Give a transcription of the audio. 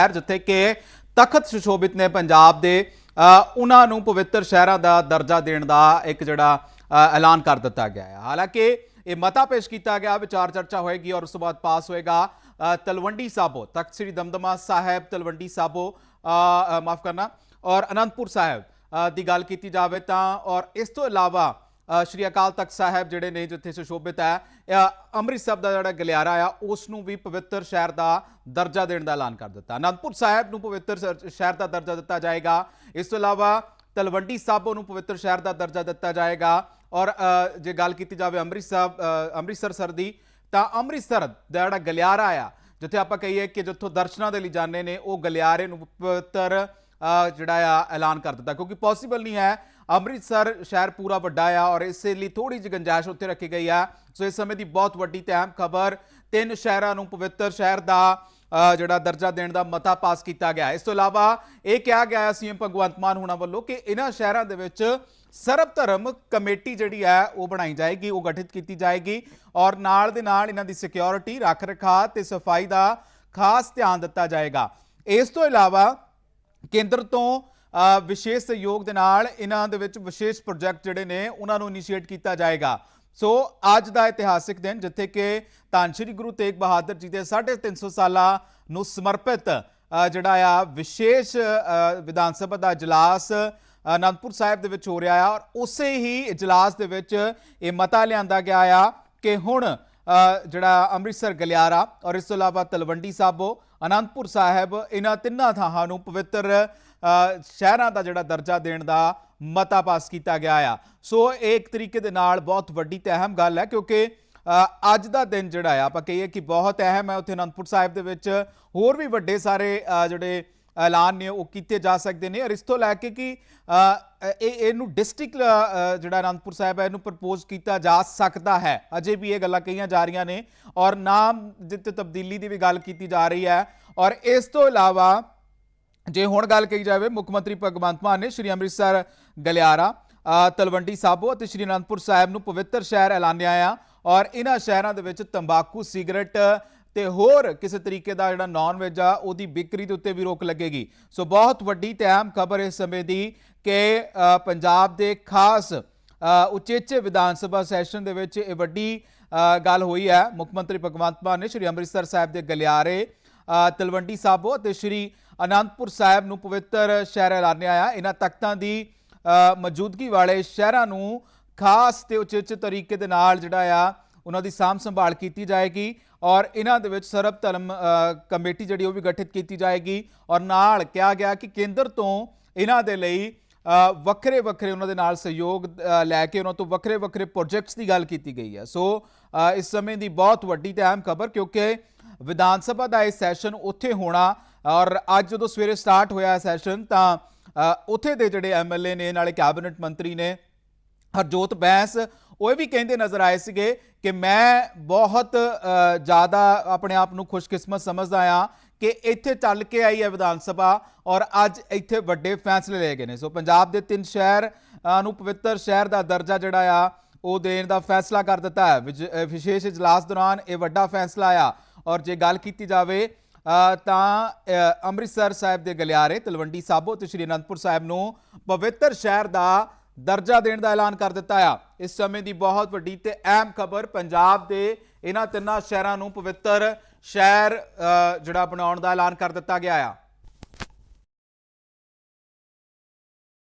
ਸ਼ਹਿਰ ਜਿੱਥੇ ਕਿ ਤਖਤ ਸੁਸ਼ੋਭਿਤ ਨੇ ਪੰਜਾਬ ਦੇ ਉਹਨਾਂ ਨੂੰ ਪਵਿੱਤਰ ਸ਼ਹਿਰਾਂ ਦਾ ਦਰਜਾ ਦੇਣ ਦਾ ਇੱਕ ਜਿਹੜਾ ਐਲਾਨ ਕਰ ਦਿੱਤਾ ਗਿਆ ਹੈ। ਹਾਲਾਂਕਿ ਇਹ ਮਤਾ ਪੇਸ਼ ਕੀਤਾ ਗਿਆ, ਵਿਚਾਰ ਚਰਚਾ ਹੋਏਗੀ ਔਰ ਉਸ ਤੋਂ ਬਾਅਦ ਪਾਸ ਹੋਏਗਾ ਤਲਵੰਡੀ ਸਾਬੋ, ਤਖਤ ਸ੍ਰੀ ਦਮਦਮਾ ਸਾਹਿਬ ਤਲਵੰਡੀ ਸਾਬੋ ਮਾਫ ਕਰਨਾ, ਔਰ ਅਨੰਦਪੁਰ ਸਾਹਿਬ ਦੀ ਗੱਲ ਕੀਤੀ ਜਾਵੇ ਤਾਂ, ਔਰ ਇਸ ਤੋਂ ਇਲਾਵਾ ਸ਼੍ਰੀ ਅਕਾਲ ਤਖਤ ਸਾਹਿਬ ਜਿਹੜੇ ਨੇ ਜਿੱਥੇ ਸੁਸ਼ੋਭਿਤ ਹੈ ਅੰਮ੍ਰਿਤਸਰ ਦਾ ਜਿਹੜਾ ਗਲਿਆਰਾ ਆ, ਉਸ ਨੂੰ ਵੀ ਪਵਿੱਤਰ ਸ਼ਹਿਰ ਦਾ ਦਰਜਾ ਦੇਣ ਦਾ ਐਲਾਨ ਕਰ ਦਿੱਤਾ। ਅਨੰਦਪੁਰ ਸਾਹਿਬ ਨੂੰ ਪਵਿੱਤਰ ਸ- ਸ਼ਹਿਰ ਦਾ ਦਰਜਾ ਦਿੱਤਾ ਜਾਏਗਾ। ਇਸ ਤੋਂ ਇਲਾਵਾ ਤਲਵੰਡੀ ਸਾਬੋ ਨੂੰ ਪਵਿੱਤਰ ਸ਼ਹਿਰ ਦਾ ਦਰਜਾ ਦਿੱਤਾ ਜਾਏਗਾ। ਔਰ ਜੇ ਗੱਲ ਕੀਤੀ ਜਾਵੇ ਅੰਮ੍ਰਿਤਸਰ ਅੰਮ੍ਰਿਤਸਰ ਸਰ ਦੀ, ਤਾਂ ਅੰਮ੍ਰਿਤਸਰ ਦਾ ਜਿਹੜਾ ਗਲਿਆਰਾ ਆ, ਜਿੱਥੇ ਆਪਾਂ ਕਹੀਏ ਕਿ ਜਿੱਥੋਂ ਦਰਸ਼ਨਾਂ ਦੇ ਲਈ ਜਾਂਦੇ ਨੇ, ਉਹ ਗਲਿਆਰੇ ਨੂੰ ਪਵਿੱਤਰ ਜਿਹੜਾ ਆ, ਐਲਾਨ ਕਰ ਦਿੱਤਾ। ਕਿਉਂਕਿ ਪੋਸੀਬਲ ਨਹੀਂ ਹੈ ਅੰਮ੍ਰਿਤਸਰ ਸ਼ਹਿਰ ਪੂਰਾ ਵੱਡਾ ਆ ਔਰ ਇਸੇ ਲਈ ਥੋੜੀ ਜਿਹੀ ਗੰਜਾਇਸ਼ ਉੱਥੇ ਰੱਖੀ ਗਈ ਆ। ਸੋ ਇਸ ਸਮੇਂ ਦੀ ਬਹੁਤ ਵੱਡੀ ਤੇ ਅਹਿਮ ਖਬਰ ਤਿੰਨ ਸ਼ਹਿਰਾਂ ਨੂੰ ਪਵਿੱਤਰ ਸ਼ਹਿਰ ਦਾ ਜਿਹੜਾ ਦਰਜਾ ਦੇਣ ਦਾ ਮਤਾ ਪਾਸ ਕੀਤਾ ਗਿਆ। ਇਸ ਤੋਂ ਇਲਾਵਾ ਇਹ ਕਿਹਾ ਗਿਆ ਹੈ ਸੀਐਮ ਭਗਵੰਤ ਮਾਨ ਹੋਣਾ ਵੱਲੋਂ ਕਿ ਇਹਨਾਂ ਸ਼ਹਿਰਾਂ ਦੇ ਵਿੱਚ ਸਰਬ ਧਰਮ ਕਮੇਟੀ ਜਿਹੜੀ ਹੈ ਉਹ ਬਣਾਈ ਜਾਏਗੀ, ਉਹ ਗਠਿਤ ਕੀਤੀ ਜਾਏਗੀ ਔਰ ਨਾਲ ਦੇ ਨਾਲ ਇਹਨਾਂ ਦੀ ਸਿਕਿਉਰਿਟੀ ਰੱਖ ਰਖਾਅ ਤੇ ਸਫ਼ਾਈ ਦਾ ਖਾਸ ਧਿਆਨ ਦਿੱਤਾ ਜਾਏਗਾ। ਇਸ ਤੋਂ ਇਲਾਵਾ ਕੇਂਦਰ ਤੋਂ ਵਿਸ਼ੇਸ਼ ਸਹਿਯੋਗ ਦੇ ਨਾਲ ਇਹਨਾਂ ਦੇ ਵਿੱਚ ਵਿਸ਼ੇਸ਼ ਪ੍ਰੋਜੈਕਟ ਜਿਹੜੇ ਨੇ, ਉਹਨਾਂ ਨੂੰ ਇਨੀਸ਼ੀਏਟ ਕੀਤਾ ਜਾਏਗਾ। ਸੋ ਅੱਜ ਦਾ ਇਤਿਹਾਸਿਕ ਦਿਨ, ਜਿੱਥੇ ਕਿ ਧੰਨ ਸ਼੍ਰੀ ਗੁਰੂ ਤੇਗ ਬਹਾਦਰ ਜੀ ਦੇ 350 ਸਾਲਾਂ ਨੂੰ ਸਮਰਪਿਤ ਜਿਹੜਾ ਆ ਵਿਸ਼ੇਸ਼ ਵਿਧਾਨ ਸਭਾ ਦਾ ਇਜਲਾਸ ਅਨੰਦਪੁਰ ਸਾਹਿਬ ਦੇ ਵਿੱਚ ਹੋ ਰਿਹਾ ਆ। ਔਰ ਉਸੇ ਹੀ ਇਜਲਾਸ ਦੇ ਵਿੱਚ ਇਹ ਮਤਾ ਲਿਆਂਦਾ ਗਿਆ ਆ ਕਿ ਹੁਣ ਜਿਹੜਾ ਅੰਮ੍ਰਿਤਸਰ ਗਲਿਆਰਾ ਔਰ ਇਸ ਤੋਂ ਇਲਾਵਾ ਤਲਵੰਡੀ ਸਾਬੋ ਅਨੰਦਪੁਰ ਸਾਹਿਬ, ਇਹਨਾਂ ਤਿੰਨਾਂ ਥਾਵਾਂ ਨੂੰ ਪਵਿੱਤਰ ਸ਼ਹਿਰਾਂ ਦਾ ਜਿਹੜਾ ਦਰਜਾ ਦੇਣ ਦਾ ਮਤਾ ਪਾਸ ਕੀਤਾ ਗਿਆ ਆ। ਸੋ ਇਹ ਇੱਕ ਤਰੀਕੇ ਦੇ ਨਾਲ ਬਹੁਤ ਵੱਡੀ ਤੇ ਅਹਿਮ ਗੱਲ ਹੈ ਕਿਉਂਕਿ ਅੱਜ ਦਾ ਦਿਨ ਜਿਹੜਾ ਆ, ਆਪਾਂ ਕਹੀਏ ਕਿ ਬਹੁਤ ਅਹਿਮ ਹੈ ਉੱਥੇ ਅਨੰਦਪੁਰ ਸਾਹਿਬ ਦੇ ਵਿੱਚ। ਹੋਰ ਵੀ ਵੱਡੇ ਸਾਰੇ ਜਿਹੜੇ ਐਲਾਨ ਨੇ, ਉਹ ਕੀਤੇ ਜਾ ਸਕਦੇ ਨੇ। ਔਰ ਇਸ ਤੋਂ ਲੈ ਕੇ ਕਿ ਇਹ, ਇਹਨੂੰ ਡਿਸਟ੍ਰਿਕਟ ਜਿਹੜਾ ਅਨੰਦਪੁਰ ਸਾਹਿਬ ਹੈ, ਇਹਨੂੰ ਪ੍ਰਪੋਜ਼ ਕੀਤਾ ਜਾ ਸਕਦਾ ਹੈ। ਅਜੇ ਵੀ ਇਹ ਗੱਲਾਂ ਕਹੀਆਂ ਜਾ ਰਹੀਆਂ ਨੇ। ਔਰ ਨਾਮ ਜਿੱਤੇ ਤਬਦੀਲੀ ਦੀ ਵੀ ਗੱਲ ਕੀਤੀ ਜਾ ਰਹੀ ਹੈ। ਔਰ ਇਸ ਤੋਂ ਇਲਾਵਾ, ਜੇ ਹੁਣ ਗੱਲ ਕਹੀ ਜਾਵੇ, ਮੁੱਖ ਮੰਤਰੀ ਭਗਵੰਤ ਮਾਨ ਨੇ ਸ਼੍ਰੀ ਅੰਮ੍ਰਿਤਸਰ, ਗਲਿਆਰਾ ਤਲਵੰਡੀ ਸਾਬੋ ਅਤੇ ਸ਼੍ਰੀ ਅਨੰਦਪੁਰ ਸਾਹਿਬ ਨੂੰ ਪਵਿੱਤਰ ਸ਼ਹਿਰ ਐਲਾਨਿਆ ਆ। ਔਰ ਇਹਨਾਂ ਸ਼ਹਿਰਾਂ ਦੇ ਵਿੱਚ ਤੰਬਾਕੂ, ਸਿਗਰਟ ਤੇ ਹੋਰ ਕਿਸੇ ਤਰੀਕੇ ਦਾ ਜਿਹੜਾ ਨਾਨ ਵੈਜ ਆ, ਉਹਦੀ ਵਿਕਰੀ ਦੇ ਉੱਤੇ ਵੀ ਰੋਕ ਲੱਗੇਗੀ। ਸੋ ਬਹੁਤ ਵੱਡੀ ਤੇ ਅਹਿਮ ਖਬਰ ਇਸ ਸਮੇਂ ਦੀ ਕਿ ਪੰਜਾਬ ਦੇ ਖਾਸ ਉਚੇਚੇ ਵਿਧਾਨ ਸਭਾ ਸੈਸ਼ਨ ਦੇ ਵਿੱਚ ਇਹ ਵੱਡੀ ਗੱਲ ਹੋਈ ਹੈ। ਮੁੱਖ ਮੰਤਰੀ ਭਗਵੰਤ ਮਾਨ ਨੇ ਸ਼੍ਰੀ ਅੰਮ੍ਰਿਤਸਰ ਸਾਹਿਬ ਦੇ ਗਲਿਆਰੇ ਤਲਵੰਡੀ ਸਾਬੋ ਅਤੇ ਸ਼੍ਰੀ ਅਨੰਦਪੁਰ ਸਾਹਿਬ ਨੂੰ ਪਵਿੱਤਰ ਸ਼ਹਿਰ ਐਲਾਨਿਆ ਆ। ਇਹਨਾਂ ਤਖਤਾਂ ਦੀ ਮੌਜੂਦਗੀ ਵਾਲੇ ਸ਼ਹਿਰਾਂ ਨੂੰ ਖਾਸ ਤੇ ਉਚੇਚੇ ਤਰੀਕੇ ਦੇ ਨਾਲ ਜਿਹੜਾ ਆ ਉਹਨਾਂ ਦੀ ਸਾਂਭ ਸੰਭਾਲ ਕੀਤੀ ਜਾਏਗੀ ਔਰ ਇਹਨਾਂ ਦੇ ਵਿੱਚ ਸਰਬ ਧਰਮ ਕਮੇਟੀ ਜਿਹੜੀ ਉਹ ਵੀ ਗਠਿਤ ਕੀਤੀ ਜਾਏਗੀ ਔਰ ਨਾਲ ਕਿਹਾ ਗਿਆ ਕਿ ਕੇਂਦਰ ਤੋਂ ਇਹਨਾਂ ਦੇ ਲਈ ਵੱਖਰੇ ਵੱਖਰੇ ਉਹਨਾਂ ਦੇ ਨਾਲ ਸਹਿਯੋਗ ਲੈ ਕੇ ਉਹਨਾਂ ਤੋਂ ਵੱਖਰੇ ਵੱਖਰੇ ਪ੍ਰੋਜੈਕਟਸ ਦੀ ਗੱਲ ਕੀਤੀ ਗਈ ਹੈ। ਸੋ ਇਸ ਸਮੇਂ ਦੀ ਬਹੁਤ ਵੱਡੀ ਤੇ ਅਹਿਮ ਖਬਰ ਕਿਉਂਕਿ ਵਿਧਾਨ ਸਭਾ ਦਾ ਇਹ ਸੈਸ਼ਨ ਉੱਥੇ ਹੋਣਾ ਔਰ ਅੱਜ ਜਦੋਂ ਸਵੇਰੇ ਸਟਾਰਟ ਹੋਇਆ ਸੈਸ਼ਨ ਤਾਂ ਉੱਥੇ ਦੇ ਜਿਹੜੇ ਐਮਐਲਏ ਨੇ, ਨਾਲੇ ਕੈਬਨਿਟ ਮੰਤਰੀ ਨੇ ਹਰਜੋਤ ਬੈਂਸ ਉਹ ਇਹ ਵੀ ਕਹਿੰਦੇ ਨਜ਼ਰ ਆਏ ਸੀਗੇ ਕਿ ਮੈਂ ਬਹੁਤ ਜ਼ਿਆਦਾ ਆਪਣੇ ਆਪ ਨੂੰ ਖੁਸ਼ਕਿਸਮਤ ਸਮਝਦਾ ਆ ਕਿ ਇੱਥੇ ਚੱਲ ਕੇ ਆਈ ਹੈ ਵਿਧਾਨ ਸਭਾ ਔਰ ਅੱਜ ਇੱਥੇ ਵੱਡੇ ਫੈਸਲੇ ਲਏ ਗਏ ਨੇ। ਸੋ ਪੰਜਾਬ ਦੇ ਤਿੰਨ ਸ਼ਹਿਰ ਨੂੰ ਪਵਿੱਤਰ ਸ਼ਹਿਰ ਦਾ ਦਰਜਾ ਜਿਹੜਾ ਆ, ਉਹ ਦੇਣ ਦਾ ਫੈਸਲਾ ਕਰ ਦਿੱਤਾ ਹੈ। ਵਿਜ- ਵਿਸ਼ੇਸ਼ ਇਜਲਾਸ ਦੌਰਾਨ ਇਹ ਵੱਡਾ ਫੈਸਲਾ ਆ ਔਰ ਜੇ ਗੱਲ ਕੀਤੀ ਜਾਵੇ ਤਾਂ ਅੰਮ੍ਰਿਤਸਰ ਸਾਹਿਬ ਦੇ ਗਲਿਆਰੇ, ਤਲਵੰਡੀ ਸਾਬੋ ਤੇ ਸ਼੍ਰੀ ਅਨੰਦਪੁਰ ਸਾਹਿਬ ਨੂੰ ਪਵਿੱਤਰ ਸ਼ਹਿਰ ਦਾ ਦਰਜਾ ਦੇਣ ਦਾ ਐਲਾਨ ਕਰ ਦਿੱਤਾ ਆ। ਇਸ ਸਮੇਂ ਦੀ ਬਹੁਤ ਵੱਡੀ ਤੇ ਅਹਿਮ ਖਬਰ ਪੰਜਾਬ ਦੇ ਇਹਨਾਂ ਤਿੰਨਾਂ ਸ਼ਹਿਰਾਂ ਨੂੰ ਪਵਿੱਤਰ ਸ਼ਹਿਰ ਜਿਹੜਾ ਬਣਾਉਣ ਦਾ ਐਲਾਨ ਕਰ ਦਿੱਤਾ ਗਿਆ ਆ।